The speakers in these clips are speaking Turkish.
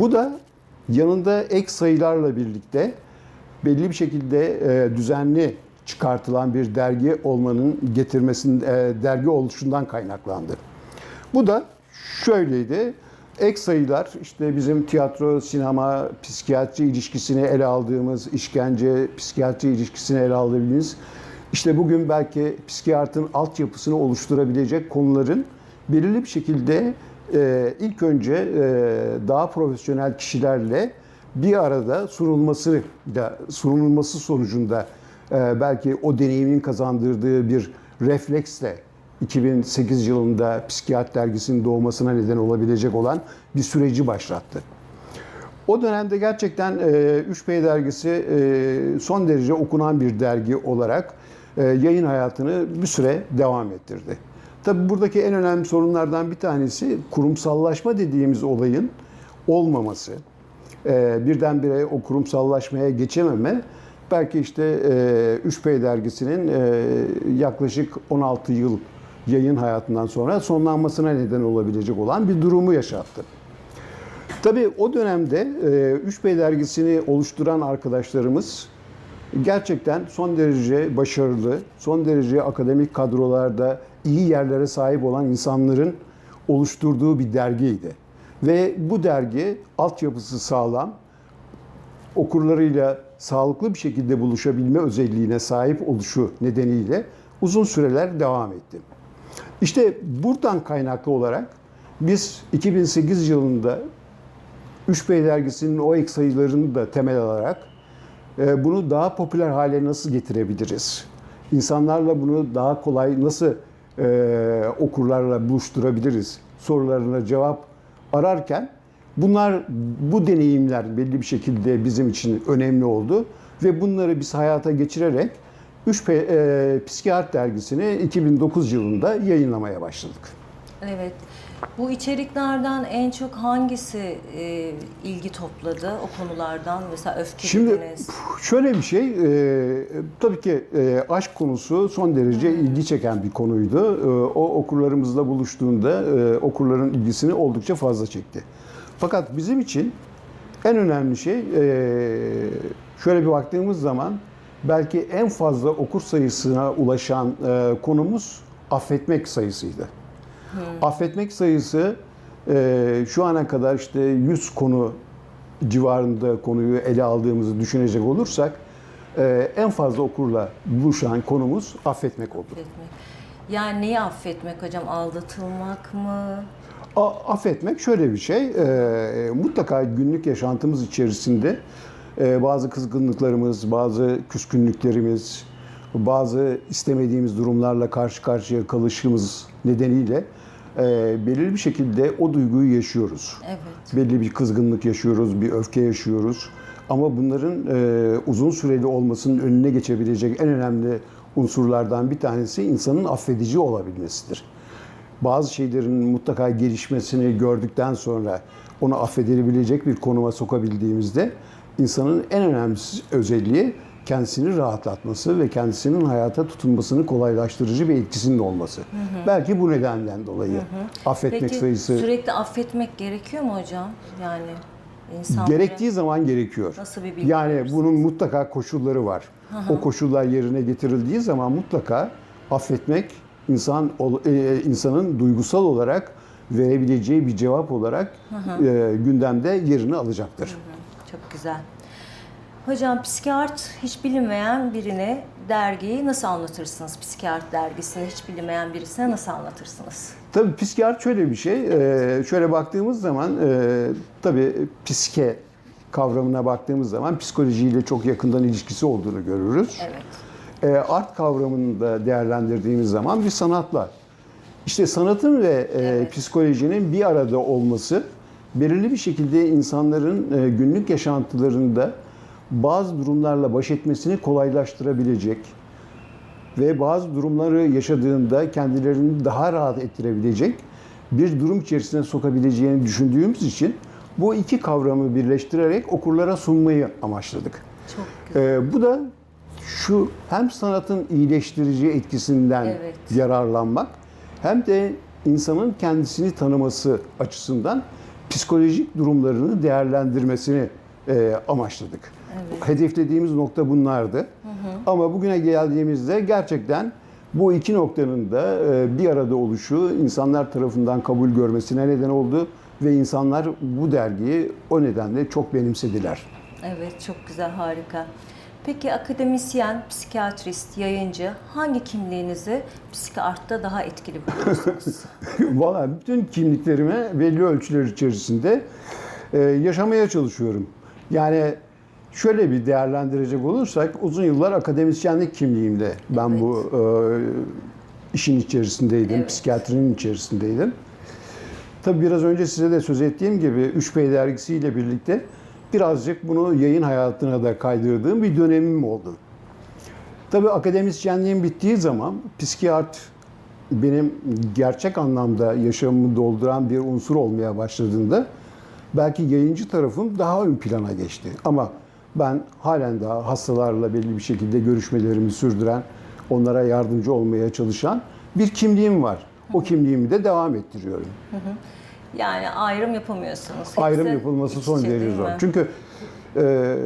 Bu da yanında ek sayılarla birlikte belli bir şekilde e, düzenli çıkartılan bir dergi olmanın getirmesinin e, dergi oluşundan kaynaklandı. Bu da şöyleydi. Ek sayılar işte bizim tiyatro, sinema, psikiyatri ilişkisini ele aldığımız, işkence, psikiyatri ilişkisini ele aldığımız işte bugün belki psikiyatrın altyapısını oluşturabilecek konuların belirli bir şekilde e, ilk önce e, daha profesyonel kişilerle bir arada sunulması da sunulması sonucunda e, belki o deneyimin kazandırdığı bir refleksle 2008 yılında Psikiyat dergisinin doğmasına neden olabilecek olan bir süreci başlattı. O dönemde gerçekten e, 3P dergisi e, son derece okunan bir dergi olarak yayın hayatını bir süre devam ettirdi. Tabii buradaki en önemli sorunlardan bir tanesi kurumsallaşma dediğimiz olayın olmaması. E, birdenbire o kurumsallaşmaya geçememe belki işte e, 3P dergisinin e, yaklaşık 16 yıl yayın hayatından sonra sonlanmasına neden olabilecek olan bir durumu yaşattı. Tabii o dönemde e, 3B dergisini oluşturan arkadaşlarımız gerçekten son derece başarılı, son derece akademik kadrolarda iyi yerlere sahip olan insanların oluşturduğu bir dergiydi. Ve bu dergi altyapısı sağlam, okurlarıyla sağlıklı bir şekilde buluşabilme özelliğine sahip oluşu nedeniyle uzun süreler devam etti. İşte buradan kaynaklı olarak biz 2008 yılında 3B dergisinin o ek sayılarını da temel alarak bunu daha popüler hale nasıl getirebiliriz? İnsanlarla bunu daha kolay nasıl e, okurlarla buluşturabiliriz? Sorularına cevap ararken bunlar bu deneyimler belli bir şekilde bizim için önemli oldu ve bunları biz hayata geçirerek 3P e, Psikiyat dergisini 2009 yılında yayınlamaya başladık. Evet. Bu içeriklerden en çok hangisi e, ilgi topladı o konulardan? Mesela öfke Şimdi dediniz. şöyle bir şey, e, tabii ki e, aşk konusu son derece ilgi çeken bir konuydu. E, o okurlarımızla buluştuğunda e, okurların ilgisini oldukça fazla çekti. Fakat bizim için en önemli şey, e, şöyle bir baktığımız zaman belki en fazla okur sayısına ulaşan e, konumuz affetmek sayısıydı. Affetmek sayısı e, şu ana kadar işte 100 konu civarında konuyu ele aldığımızı düşünecek olursak e, en fazla okurla buluşan konumuz affetmek oldu. Affetmek. Yani neyi affetmek hocam? Aldatılmak mı? A- affetmek şöyle bir şey, e, mutlaka günlük yaşantımız içerisinde e, bazı kızgınlıklarımız, bazı küskünlüklerimiz, bazı istemediğimiz durumlarla karşı karşıya kalışımız nedeniyle e, belirli bir şekilde o duyguyu yaşıyoruz. Evet. Belli bir kızgınlık yaşıyoruz, bir öfke yaşıyoruz. Ama bunların e, uzun süreli olmasının önüne geçebilecek en önemli unsurlardan bir tanesi insanın affedici olabilmesidir. Bazı şeylerin mutlaka gelişmesini gördükten sonra onu affedilebilecek bir konuma sokabildiğimizde insanın en önemli özelliği kendisini rahatlatması ve kendisinin hayata tutunmasını kolaylaştırıcı bir etkisinin olması. Belki bu nedenden dolayı affetmek Peki sayısı sürekli affetmek gerekiyor mu hocam? Yani insan Gerektiği zaman gerekiyor. Nasıl bir bilgi Yani verirsiniz? bunun mutlaka koşulları var. O koşullar yerine getirildiği zaman mutlaka affetmek insan ol- e, insanın duygusal olarak verebileceği bir cevap olarak e, gündemde yerini alacaktır. Çok güzel. Hocam psikiyatr hiç bilinmeyen birine dergiyi nasıl anlatırsınız? Psikiyatr dergisini hiç bilinmeyen birisine nasıl anlatırsınız? Tabii psikiyatr şöyle bir şey. e, Şöyle baktığımız zaman e, tabii psike kavramına baktığımız zaman psikolojiyle çok yakından ilişkisi olduğunu görürüz. Evet. E, art kavramını da değerlendirdiğimiz zaman bir sanatla. İşte sanatın ve e, Evet. psikolojinin bir arada olması belirli bir şekilde insanların e, günlük yaşantılarında bazı durumlarla baş etmesini kolaylaştırabilecek ve bazı durumları yaşadığında kendilerini daha rahat ettirebilecek bir durum içerisine sokabileceğini düşündüğümüz için bu iki kavramı birleştirerek okurlara sunmayı amaçladık. Çok güzel. Ee, bu da şu hem sanatın iyileştirici etkisinden Evet. yararlanmak hem de insanın kendisini tanıması açısından psikolojik durumlarını değerlendirmesini e, amaçladık. Hedeflediğimiz nokta bunlardı. Ama bugüne geldiğimizde gerçekten bu iki noktanın da e, bir arada oluşu insanlar tarafından kabul görmesine neden oldu ve insanlar bu dergiyi o nedenle çok benimsediler. Evet, çok güzel, harika. Peki akademisyen, psikiyatrist, yayıncı hangi kimliğinizi psikartta daha etkili buluyorsunuz? Valla bütün kimliklerimi belli ölçüler içerisinde e, yaşamaya çalışıyorum. Yani şöyle bir değerlendirecek olursak uzun yıllar akademisyenlik kimliğimle ben Evet. bu e, işin içerisindeydim, Evet. psikiyatrinin içerisindeydim. Tabii biraz önce size de söz ettiğim gibi 3P dergisiyle birlikte birazcık bunu yayın hayatına da kaydırdığım bir dönemim oldu. Tabii akademisyenliğim bittiği zaman psikiyat benim gerçek anlamda yaşamımı dolduran bir unsur olmaya başladığında belki yayıncı tarafım daha ön plana geçti. Ama ben halen daha hastalarla belli bir şekilde görüşmelerimi sürdüren, onlara yardımcı olmaya çalışan bir kimliğim var. O kimliğimi de devam ettiriyorum. Yani ayrım yapamıyorsunuz. Hepsi Ayrım yapılması son derece zor. Çünkü e,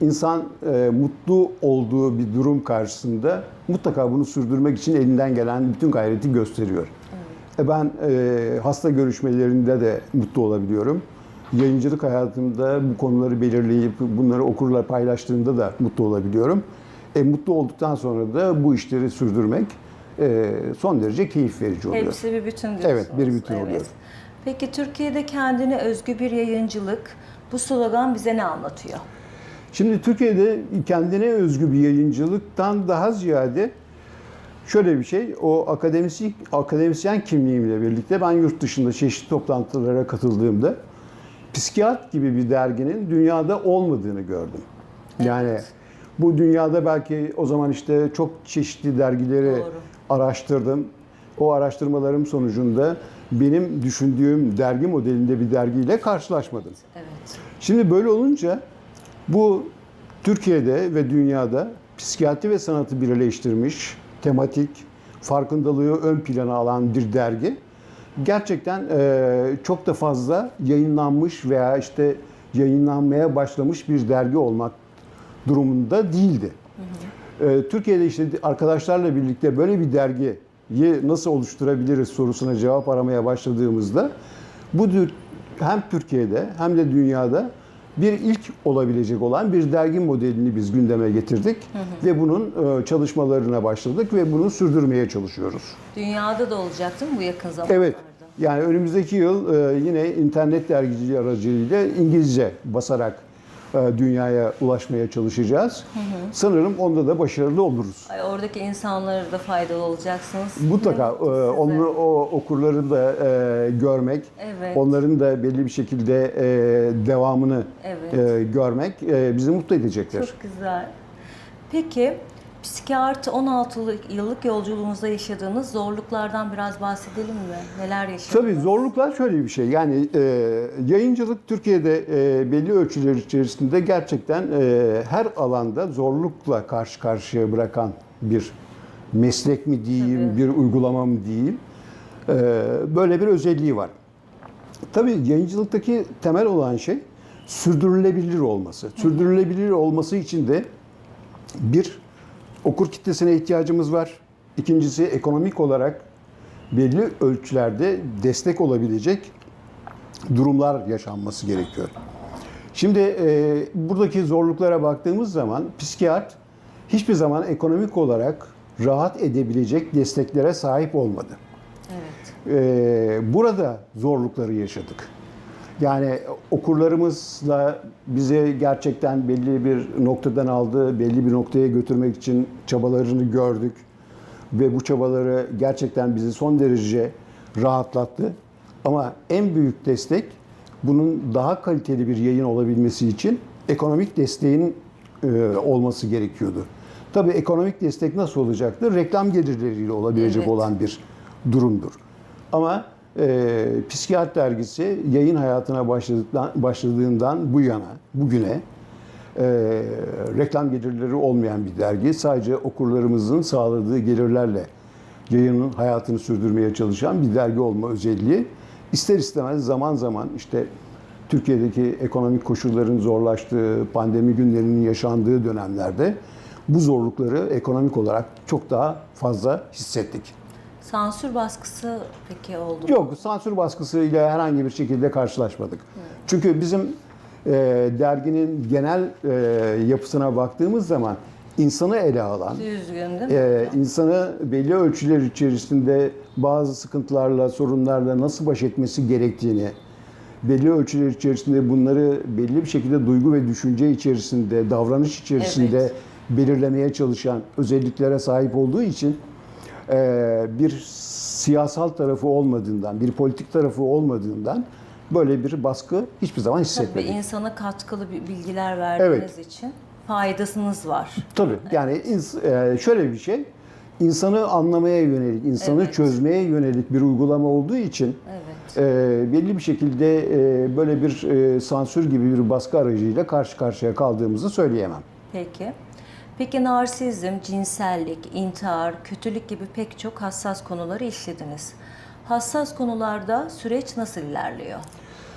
insan e, mutlu olduğu bir durum karşısında mutlaka bunu sürdürmek için elinden gelen bütün gayreti gösteriyor. E, ben e, hasta görüşmelerinde de mutlu olabiliyorum. Yayıncılık hayatımda bu konuları belirleyip bunları okurla paylaştığımda da mutlu olabiliyorum. E, mutlu olduktan sonra da bu işleri sürdürmek e, son derece keyif verici oluyor. Hepsi bir bütün diyorsunuz. Evet, bir bütün oluyor. Peki Türkiye'de kendine özgü bir yayıncılık, bu slogan bize ne anlatıyor? Şimdi Türkiye'de kendine özgü bir yayıncılıktan daha ziyade şöyle bir şey, o akademisyen, akademisyen kimliğimle birlikte ben yurt dışında çeşitli toplantılara katıldığımda psikiyat gibi bir derginin dünyada olmadığını gördüm. Yani bu dünyada belki o zaman işte çok çeşitli dergileri Doğru. araştırdım. O araştırmalarım sonucunda benim düşündüğüm dergi modelinde bir dergiyle karşılaşmadım. Evet. Şimdi böyle olunca bu Türkiye'de ve dünyada psikiyatri ve sanatı birleştirmiş, tematik, farkındalığı ön plana alan bir dergi gerçekten eee, çok da fazla yayınlanmış veya işte yayınlanmaya başlamış bir dergi olmak durumunda değildi. Ee, Türkiye'de işte arkadaşlarla birlikte böyle bir dergiyi nasıl oluşturabiliriz sorusuna cevap aramaya başladığımızda bu hem Türkiye'de hem de dünyada bir ilk olabilecek olan bir dergi modelini biz gündeme getirdik ve bunun e, çalışmalarına başladık ve bunu sürdürmeye çalışıyoruz. Dünyada da olacak değil mi bu yakın zamanlarda? Evet. Yani önümüzdeki yıl e, yine internet dergiciliği aracılığıyla İngilizce basarak dünyaya ulaşmaya çalışacağız. Sanırım onda da başarılı oluruz. Ay, oradaki insanlara da faydalı olacaksınız. Mutlaka e, onu o okurları da e, görmek, Evet. onların da belli bir şekilde e, devamını Evet. e, görmek e, bizi mutlu edecektir. Çok güzel. Peki psikiyatri 16 yıllık yolculuğunuzda yaşadığınız zorluklardan biraz bahsedelim mi? Neler yaşadınız? Tabii zorluklar şöyle bir şey. Yani e, yayıncılık Türkiye'de e, belli ölçüler içerisinde gerçekten e, her alanda zorlukla karşı karşıya bırakan bir meslek mi diyeyim, Tabii. bir uygulama mı diyeyim. E, böyle bir özelliği var. Tabii yayıncılıktaki temel olan şey sürdürülebilir olması. Sürdürülebilir olması için de bir okur kitlesine ihtiyacımız var. İkincisi ekonomik olarak belli ölçülerde destek olabilecek durumlar yaşanması gerekiyor. Şimdi e, buradaki zorluklara baktığımız zaman psikiyat hiçbir zaman ekonomik olarak rahat edebilecek desteklere sahip olmadı. Evet. Ee, burada zorlukları yaşadık. Yani okurlarımızla bize gerçekten belli bir noktadan aldı, belli bir noktaya götürmek için çabalarını gördük. Ve bu çabaları gerçekten bizi son derece rahatlattı. Ama en büyük destek bunun daha kaliteli bir yayın olabilmesi için ekonomik desteğin e, olması gerekiyordu. Tabii ekonomik destek nasıl olacaktır? Reklam gelirleriyle olabilecek Evet. olan bir durumdur. Ama e, Psikiyat dergisi yayın hayatına başladıktan, başladığından bu yana, bugüne e, reklam gelirleri olmayan bir dergi. Sadece okurlarımızın sağladığı gelirlerle yayının hayatını sürdürmeye çalışan bir dergi olma özelliği. İster istemez zaman zaman işte Türkiye'deki ekonomik koşulların zorlaştığı, pandemi günlerinin yaşandığı dönemlerde bu zorlukları ekonomik olarak çok daha fazla hissettik. Sansür baskısı peki oldu mu? Yok, sansür baskısıyla herhangi bir şekilde karşılaşmadık. Çünkü bizim e, derginin genel e, yapısına baktığımız zaman insanı ele alan, Düzgün değil mi? e, insanı belli ölçüler içerisinde bazı sıkıntılarla, sorunlarla nasıl baş etmesi gerektiğini, belli ölçüler içerisinde bunları belli bir şekilde duygu ve düşünce içerisinde, davranış içerisinde Evet. belirlemeye çalışan özelliklere sahip olduğu için bir siyasal tarafı olmadığından, bir politik tarafı olmadığından böyle bir baskı hiçbir zaman Tabii hissetmedik. insana katkılı bilgiler verdiğiniz için faydasınız var. Tabii yani e, şöyle bir şey, insanı anlamaya yönelik, insanı Evet. çözmeye yönelik bir uygulama olduğu için Evet. e, belli bir şekilde e, böyle bir e, sansür gibi bir baskı aracıyla karşı karşıya kaldığımızı söyleyemem. Peki. Peki narsizm, cinsellik, intihar, kötülük gibi pek çok hassas konuları işlediniz. Hassas konularda süreç nasıl ilerliyor?